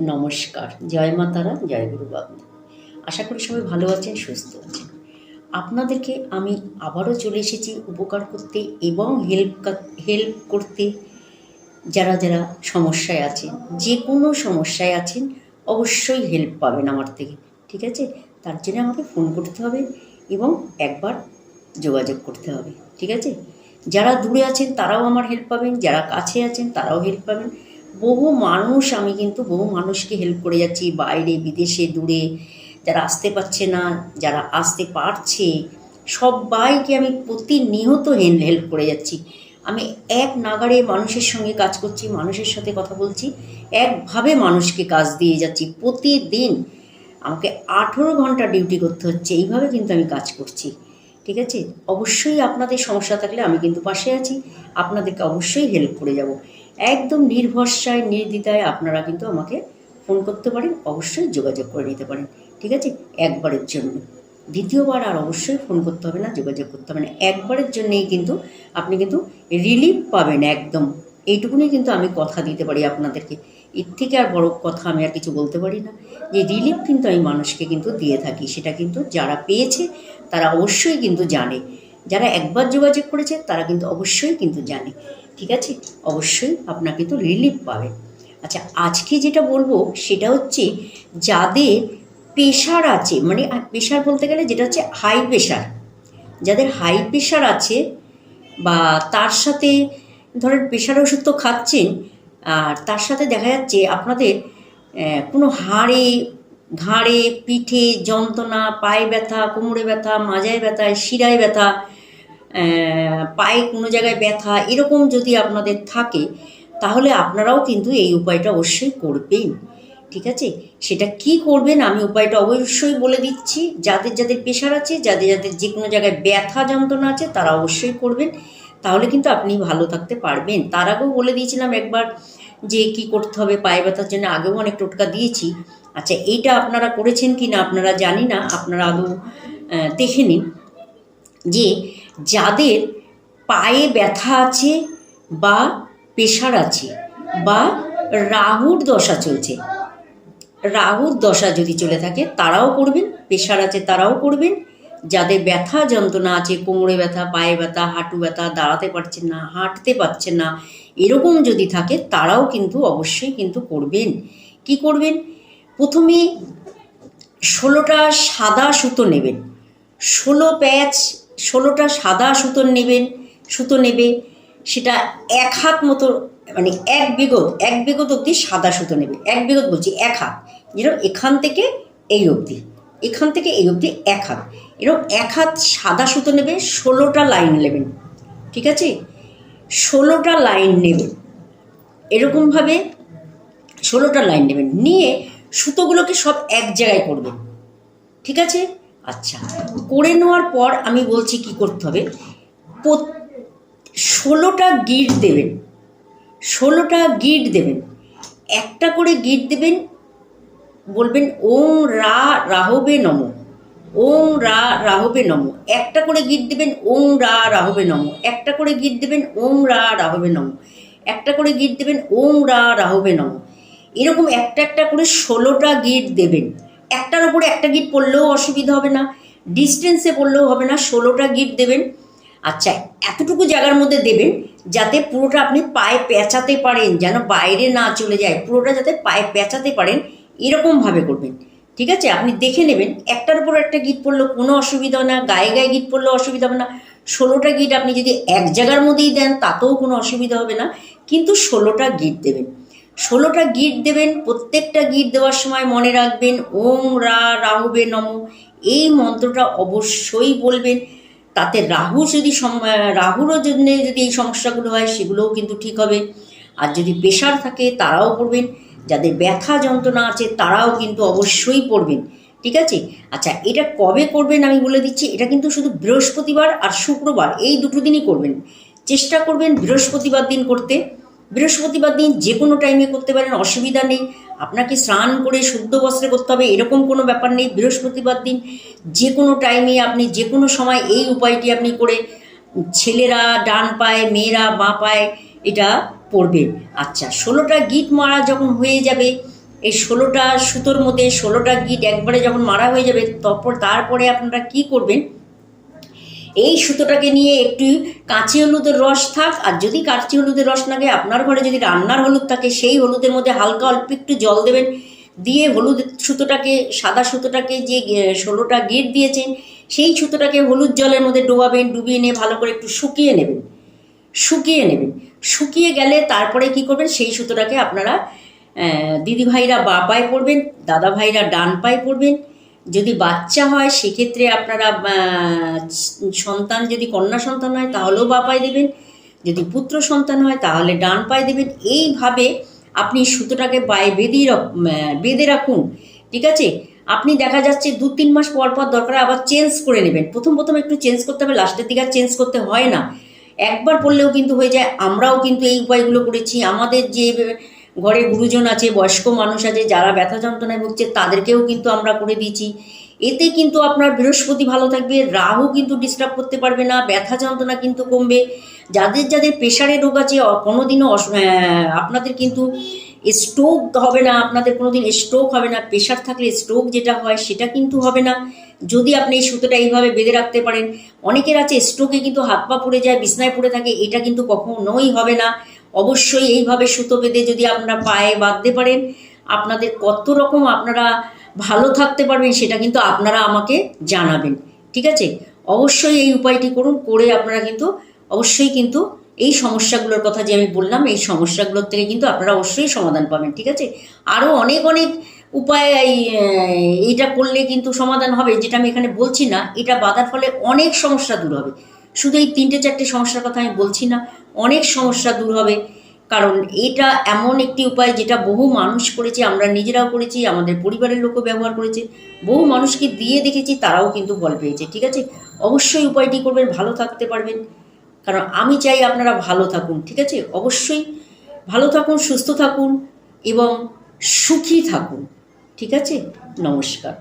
নমস্কার। জয় মা তারা, জয় গুরু বাবু আশা করি সবাই ভালো আছেন, সুস্থ আছেন। আপনাদেরকে আমি আবারও চলে এসেছি উপকার করতে এবং হেল্প হেল্প করতে। যারা যারা সমস্যায় আছেন, যে কোনো সমস্যায় আছেন, অবশ্যই হেল্প পাবেন আমার থেকে, ঠিক আছে? তার জন্য আমাকে ফোন করতে হবে এবং একবার যোগাযোগ করতে হবে, ঠিক আছে? যারা দূরে আছেন, তারাও আমার হেল্প পাবেন, যারা কাছে আছেন, তারাও হেল্প পাবেন। বহু মানুষ, আমি কিন্তু বহু মানুষকে হেল্প করে যাচ্ছি বাইরে, বিদেশে, দূরে। যারা আসতে পারছে না, যারা আসতে পারছে, সবাইকে আমি প্রতিনিয়ত হেল্প করে যাচ্ছি। আমি এক নাগারে মানুষের সঙ্গে কাজ করছি, মানুষের সাথে কথা বলছি, একভাবে মানুষকে কাজ দিয়ে যাচ্ছি প্রতিদিন। আমাকে আঠেরো ঘণ্টা ডিউটি করতে হচ্ছে, এইভাবে কিন্তু আমি কাজ করছি। ঠিক আছে? অবশ্যই আপনাদের সমস্যা থাকলে আমি কিন্তু পাশে আছি। আপনাদেরকে অবশ্যই হেল্প করে যাব। একদম নির্ভরসায় নির্দ্বিধায় আপনারা কিন্তু আমাকে ফোন করতে পারেন, অবশ্যই যোগাযোগ করে নিতে পারেন, ঠিক আছে? একবারের জন্য। দ্বিতীয়বার আর অবশ্যই ফোন করতে হবে না, যোগাযোগ করতে হবে না। একবারের জন্যেই কিন্তু আপনি কিন্তু রিলিফ পাবেন একদম। এইটুকুনি কিন্তু আমি কথা দিতে পারি আপনাদেরকে। এর থেকে আর বড় কথা আমি আর কিছু বলতে পারি না। যে রিলিফ কিন্তু আমি মানুষকে কিন্তু দিয়ে থাকি, সেটা কিন্তু যারা পেয়েছে, তারা অবশ্যই কিন্তু জানে। যারা একবার যোগাযোগ করেছে, তারা কিন্তু অবশ্যই কিন্তু জানে। ঠিক আছে? অবশ্যই আপনার কিন্তু রিলিফ পাবে। আচ্ছা আজকে যেটা বলব, সেটা হচ্ছে যাদের প্রেশার আছে মানে প্রেশার বলতে গেলে যেটা হচ্ছে হাই প্রেশার যাদের হাই প্রেশার আছে বা তার সাথে ধরেন প্রেশার ওষুধ তো খাচ্ছেন আর তার সাথে দেখা যাচ্ছে আপনাদের কোনো হাড়ে, ঘাড়ে, পিঠে যন্ত্রণা, পায়ে ব্যথা, কোমরে ব্যথা, মাজায় ব্যথা, শিরায় ব্যথা পায়ে কোনো জায়গায় ব্যথা, এরকম যদি আপনাদের থাকে, তাহলে আপনারাও কিন্তু এই উপায়টা অবশ্যই করবেন। ঠিক আছে? সেটা কি করবেন আমি উপায়টা অবশ্যই বলে দিচ্ছি। যাদের যাদের প্রেশার আছে, যাদের যাদের যে কোনো জায়গায় ব্যথা যন্ত্রণা আছে, তারা অবশ্যই করবেন। তাহলে কিন্তু আপনি ভালো থাকতে পারবেন। তার আগেও বলে দিয়েছিলাম একবার যে কি করতে হবে, পায়ে ব্যথার জন্য আগেও অনেক টোটকা দিয়েছি। আচ্ছা এইটা আপনারা করেছেন কি না আপনারা জানি না, আপনারা আদৌ দেখে নিন যে যাদের পায়ে ব্যথা আছে বা প্রেশার আছে বা রাহুর দশা চলছে, রাহুর দশা যদি চলে থাকে তারাও করবেন প্রেশার আছে তারাও করবেন। যাদের ব্যথা, যন্ত্রণা আছে, কোমরে ব্যথা, পায়ে ব্যথা, হাঁটু ব্যথা, দাঁড়াতে পারছেন না, হাঁটতে পারছেন না, এরকম যদি থাকে তারাও কিন্তু অবশ্যই কিন্তু করবেন। কি করবেন? প্রথমে ষোলোটা সাদা সুতো নেবেন। ষোলো প্যাচ, ষোলোটা সাদা সুতো নেবেন, সুতো নেবে, সেটা এক হাত মতো মানে এক বিগত এক বিগত অবধি সাদা সুতো নেবে। এক বিগত বলছি এক হাত। যেরকম এখান থেকে এই অবধি, এখান থেকে এই অবধি এক হাত। এরকম এক হাত সাদা সুতো নেবে, ষোলোটা লাইন নেবেন ঠিক আছে? ষোলোটা লাইন নেবেন এরকমভাবে ষোলোটা লাইন নেবেন নিয়ে সুতোগুলোকে সব এক জায়গায় করবেন ঠিক আছে? আচ্ছা করে নেওয়ার পর আমি বলছি কি করতে হবে? ষোলোটা গিট দেবেন ষোলোটা গিট দেবেন। একটা করে গিট দেবেন, বলবেন, ওম রা, রাহবে নম। ওম রা রাহবে নম। একটা করে গিট দেবেন, ওম রা রাহবে নম। একটা করে গিট দেবেন, ওম রা রাহবে নম। একটা করে গিট দেবেন, ওম রা রাহবে নম। এরকম একটা একটা করে ষোলোটা গিট দেবেন। একটার উপরে একটা গিট পড়লেও অসুবিধা হবে না, ডিস্টেন্সে পড়লেও হবে না, ষোলোটা গিট দেবেন। আচ্ছা এতটুকু জায়গার মধ্যে দেবেন, যাতে পুরোটা আপনি পায়ে পেঁচাতে পারেন, যেন বাইরে না চলে যায়, পুরোটা যাতে পায়ে পেঁচাতে পারেন, এরকমভাবে করবেন। ঠিক আছে? আপনি দেখে নেবেন। একটার উপর একটা গীত পড়লেও কোনো অসুবিধা না, গায়ে গায়ে গিট পড়লেও অসুবিধা হবে না। ষোলোটা গিট আপনি যদি এক জায়গার মধ্যেই দেন, তাতেও কোনো অসুবিধা হবে না। কিন্তু ষোলোটা গিট দেবেন। ষোলোটা গিট দেবেন, প্রত্যেকটা গিট দেওয়ার সময় মনে রাখবেন, ওম রা রাহুবে নম। এই মন্ত্রটা অবশ্যই বলবেন। তাতে রাহু যদি রাহুরও জন্য যদি এই সমস্যাগুলো হয়, সেগুলোও কিন্তু ঠিক হবে। আর যদি প্রেশার থাকে, তারাও পড়বেন। যাদের ব্যথা যন্ত্রণা আছে তারাও কিন্তু অবশ্যই পড়বেন, ঠিক আছে? আচ্ছা এটা কবে করবেন আমি বলে দিচ্ছি, এটা কিন্তু শুধু বৃহস্পতিবার আর শুক্রবার, এই দুটো দিনই করবেন। চেষ্টা করবেন বৃহস্পতিবার দিন করতে। বৃহস্পতিবার দিন যে কোনো টাইমে করতে পারেন, অসুবিধা নেই। আপনাকে স্নান করে শুদ্ধ বস্ত্রে করতে হবে, এরকম কোনো ব্যাপার নেই। বৃহস্পতিবার দিন যে কোনো টাইমে আপনি যে কোনো সময় এই উপায়টি আপনি করে ছেলেরা ডান পায়ে, মেয়েরা বাঁ পায়ে, এটা পড়বেন আচ্ছা ষোলোটা গিট মারা যখন হয়ে যাবে, এই ষোলোটা সুতোর মধ্যে ষোলোটা গিট একবারে যখন মারা হয়ে যাবে, তারপর তারপরে আপনারা কি করবেন? এই সুতোটাকে নিয়ে একটু কাঁচি হলুদের রস থাক, আর যদি কাঁচি হলুদের রস লাগে, আপনার ঘরে যদি রান্নার হলুদ থাকে, সেই হলুদের মধ্যে হালকা অল্প একটু জল দেবেন। দিয়ে হলুদ সুতোটাকে, সাদা সুতোটাকে যে ষোলোটা গেট দিয়েছেন, সেই সুতোটাকে হলুদ জলের মধ্যে ডোবাবেন, ডুবিয়ে নিয়ে ভালো করে একটু শুকিয়ে নেবেন। শুকিয়ে নেবেন শুকিয়ে গেলে তারপরে কি করবেন? সেই সুতোটাকে আপনারা দিদিভাইরা বা পায়ে পড়বেন দাদা ভাইরা ডান পায়ে পড়বেন। যদি বাচ্চা হয়, সেক্ষেত্রে আপনারা সন্তান যদি কন্যা সন্তান হয়, তাহলেও বা পায়ে দেবেন। যদি পুত্র সন্তান হয়, তাহলে ডান পায়ে দেবেন। এইভাবে আপনি সুতোটাকে পায়ে বেঁধে বেঁধে রাখুন, ঠিক আছে? আপনি দেখা যাচ্ছে দু তিন মাস পর পর দরকার আবার চেঞ্জ করে নেবেন। প্রথম প্রথম একটু চেঞ্জ করতে হবে লাস্টের দিকে আর চেঞ্জ করতে হয় না। একবার পড়লেও কিন্তু হয়ে যায়, আমরাও কিন্তু এই উপায়গুলো করেছি। আমাদের যে ঘরে গুরুজন আছে, বয়স্ক মানুষ আছে, যারা ব্যথা যন্ত্রণায় ভুগছে, তাদেরকেও কিন্তু আমরা করে দিয়েছি। এতে কিন্তু আপনার বৃহস্পতি ভালো থাকবে, রাহু কিন্তু ডিস্টার্ব করতে পারবে না, ব্যথা যন্ত্রণা কিন্তু কমবে। যাদের যাদের প্রেশারের রোগ আছে কোনোদিনও অস- আপনাদের কিন্তু স্ট্রোক হবে না, আপনাদের কোনো দিন স্ট্রোক হবে না প্রেশার থাকলে স্ট্রোক যেটা হয় সেটা কিন্তু হবে না। যদি আপনি এই সুতোটা এইভাবে বেঁধে রাখতে পারেন, অনেকের আছে স্ট্রোকে কিন্তু হাত পা পড়ে যায়, বিছনায় পড়ে থাকে, এটা কিন্তু কখনোই হবে না। অবশ্যই এইভাবে সুতো বেঁধে যদি আপনারা পায়ে বাঁধতে পারেন, আপনাদের কত রকম আপনারা ভালো থাকতে পারবেন সেটা কিন্তু আপনারা আমাকে জানাবেন, ঠিক আছে? অবশ্যই এই উপায়টি করুন, করে আপনারা কিন্তু অবশ্যই কিন্তু এই সমস্যাগুলোর কথা যে আমি বললাম, এই সমস্যাগুলোর থেকে কিন্তু আপনারা অবশ্যই সমাধান পাবেন, ঠিক আছে? আরও অনেক অনেক উপায় এইটা করলে কিন্তু সমাধান হবে, যেটা আমি এখানে বলছি না, এটা বাধার ফলে অনেক সমস্যা দূর হবে। শুধু এই তিনটে, চারটে সমস্যার কথা আমি বলছি না, অনেক সমস্যা দূর হবে, কারণ এটা এমন একটি উপায় যেটা বহু মানুষ করেছে, আমরা নিজেরাও করেছি, আমাদের পরিবারের লোকও ব্যবহার করেছে, বহু মানুষকে দিয়ে দেখেছি, তারাও কিন্তু ফল পেয়েছে, ঠিক আছে? অবশ্যই উপায়টি করবেন, ভালো থাকতে পারবেন। কারণ আমি চাই আপনারা ভালো থাকুন, ঠিক আছে? অবশ্যই ভালো থাকুন, সুস্থ থাকুন এবং সুখী থাকুন, ঠিক আছে? নমস্কার।